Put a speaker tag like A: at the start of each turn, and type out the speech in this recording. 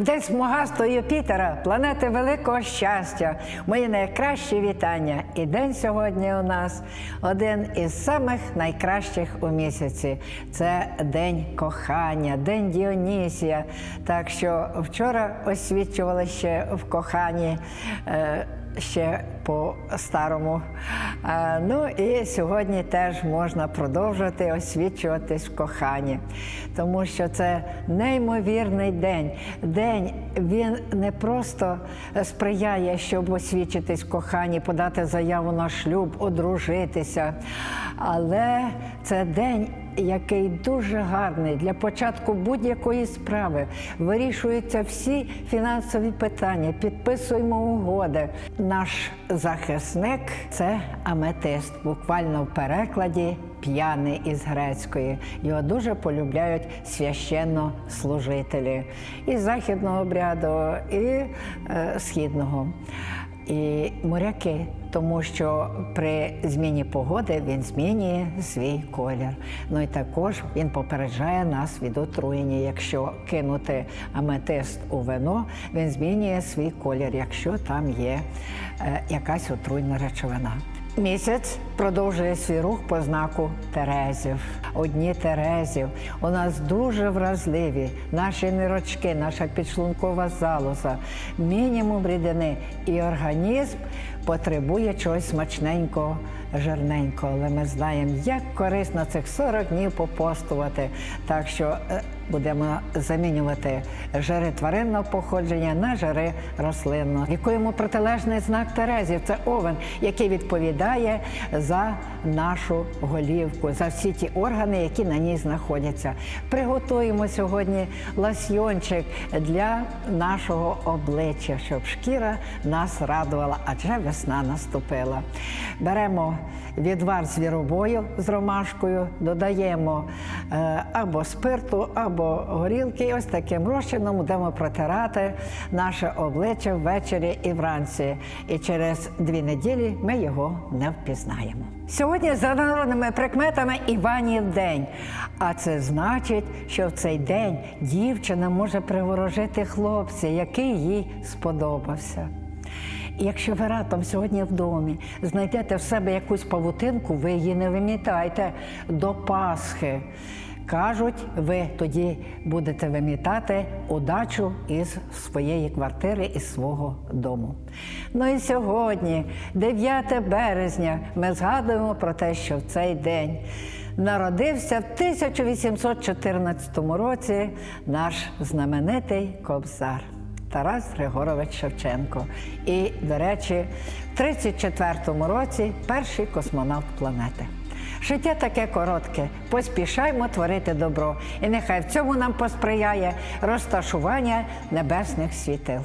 A: День смугастого Юпітера, планети великого щастя, мої найкращі вітання. І день сьогодні у нас один із самих найкращих у місяці. Це день кохання, день Діонісія. Так що вчора освічували ще в коханні. е, Ще по старому. Ну і сьогодні теж можна продовжувати освічуватись в коханні, тому що це неймовірний день. День він не просто сприяє, щоб освічитись в коханні, подати заяву на шлюб, одружитися, але це день який дуже гарний для початку будь-якої справи. Вирішуються всі фінансові питання, підписуємо угоди. Наш захисник це аметист, буквально в перекладі. П'яний із грецької його дуже полюбляють священнослужителі і західного обряду, і е, східного і моряки, тому що при зміні погоди він змінює свій колір. Ну і також він попереджає нас від отруєння. Якщо кинути аметист у вино, він змінює свій колір, якщо там є е, якась отруйна речовина. Місяць продовжує свій рух по знаку Терезів. Одні Терезів у нас дуже вразливі, наші нирочки, наша підшлункова залоза, мінімум рідини, і організм потребує чогось смачненького, жирненького. Але ми знаємо, як корисно цих 40 днів попостувати. Так що е, будемо замінювати жири тваринного походження на жири рослинного. Лікуємо протилежний знак Терезів. Це овен, який відповідає за нашу голівку, за всі ті органи, які на ній знаходяться. Приготуємо сьогодні ласьйончик для нашого обличчя, щоб шкіра нас радувала, адже весна наступила. Беремо відвар з віробою з ромашкою, додаємо е, або спирту, або горілки. І ось таким розчином будемо протирати наше обличчя ввечері і вранці. І через дві неділі ми його не впізнаємо. Сьогодні за народними прикметами Іванів день. А це значить, що в цей день дівчина може приворожити хлопця, який їй сподобався. Якщо ви раптом сьогодні в домі знайдете в себе якусь павутинку, ви її не вимітайте до Пасхи. Кажуть, ви тоді будете вимітати удачу із своєї квартири, із свого дому. Ну і сьогодні, 9 березня, ми згадуємо про те, що в цей день народився в 1814 році наш знаменитий кобзар. Тарас Григорович Шевченко. І, до речі, в 34-му році перший космонавт планети. Життя таке коротке, поспішаймо творити добро, і нехай в цьому нам посприяє розташування небесних світил.